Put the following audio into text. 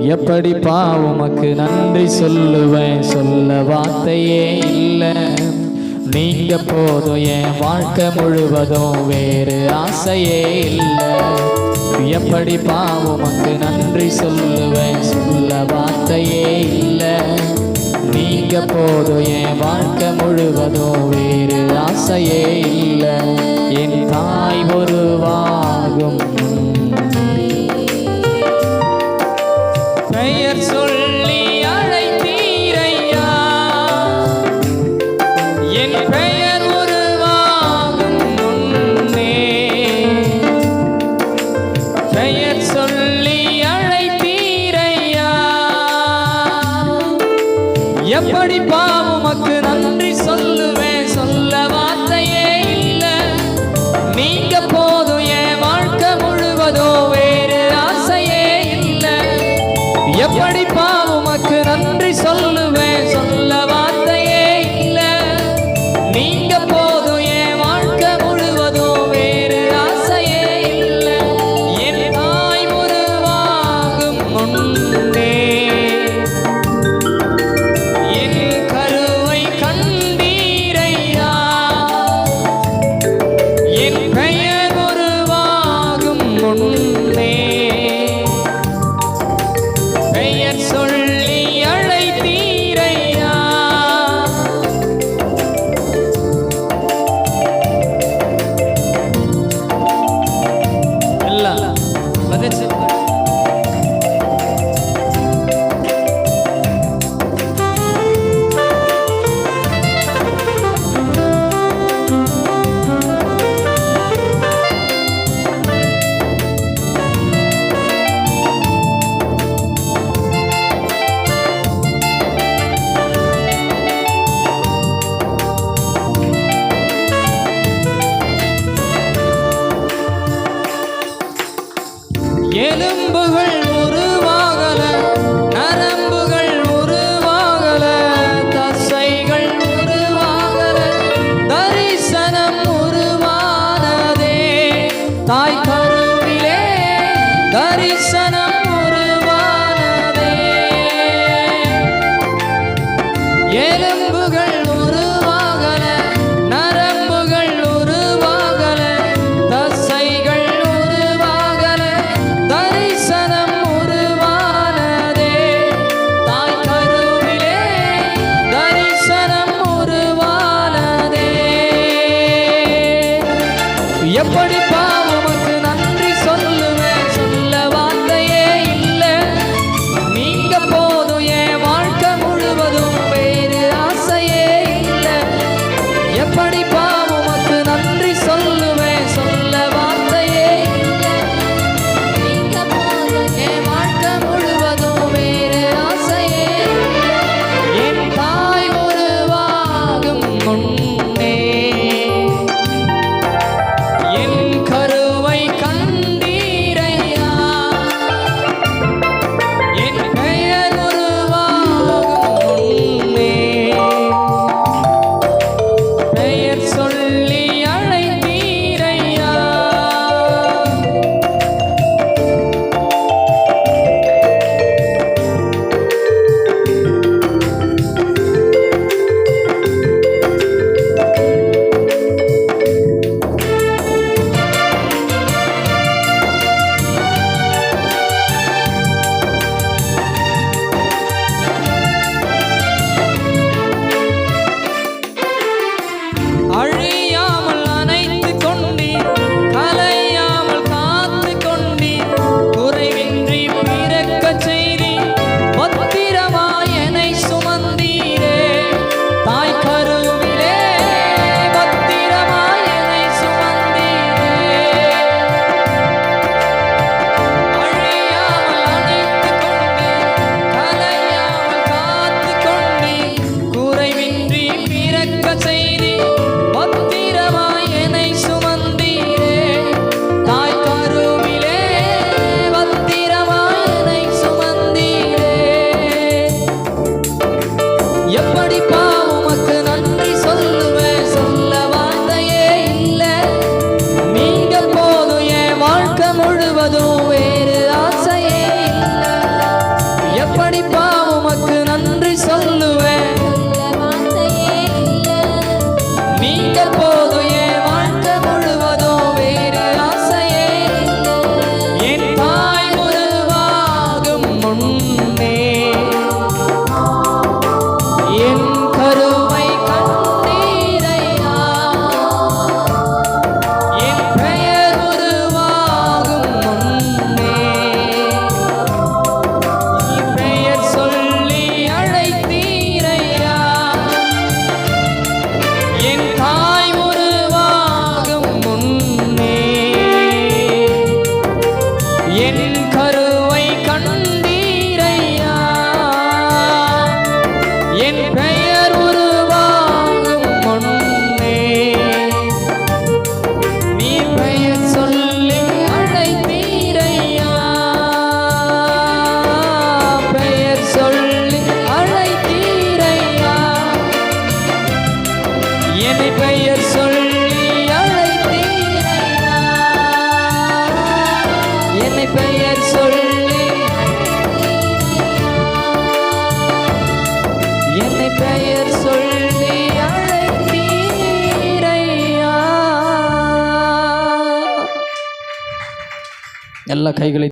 எப்படி பாவமக்கு நன்றி சொல்லுவேன்? சொல்ல வார்த்தையே இல்லை. நீங்க போதும் என் வாழ்க்கை முழுவதும் வேறு ஆசையே இல்லை. எப்படி பாவமக்கு நன்றி சொல்லுவேன்? சொல்ல வார்த்தையே இல்லை. நீங்க போதும் என் வாழ்க்கை முழுவதும் வேறு ஆசையே இல்லை. எப்படி பாவமக்கு நன்றி சொல்லுவேன்? சொல்ல வார்த்தையே இல்ல. நீங்க போதும் என் வாழ்க்கை முழுவதோ வேறு ஆசையே இல்ல. எப்படி பாவமக்கு நன்றி சொல்லுவேன்? சொல்ல எலும்புகள் எல்லா கைகளை